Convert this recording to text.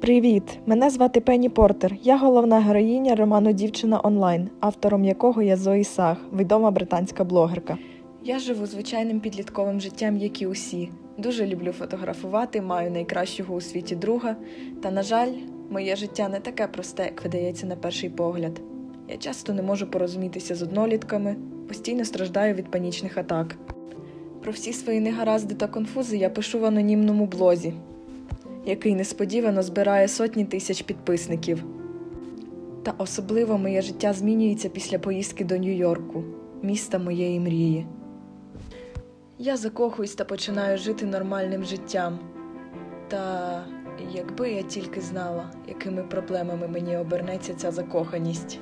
Привіт! Мене звати Пенні Портер. Я головна героїня роману Дівчина онлайн, автором якого є Зої Сах, відома британська блогерка. Я живу звичайним підлітковим життям, як і усі. Дуже люблю фотографувати, маю найкращого у світі друга. Та, на жаль, моє життя не таке просте, як видається на перший погляд. Я часто не можу порозумітися з однолітками, постійно страждаю від панічних атак. Про всі свої негаразди та конфузи я пишу в анонімному блозі, який несподівано збирає сотні тисяч підписників. Та особливо моє життя змінюється після поїздки до Нью-Йорку, міста моєї мрії. Я закохуюсь та починаю жити нормальним життям. Та якби я тільки знала, якими проблемами мені обернеться ця закоханість.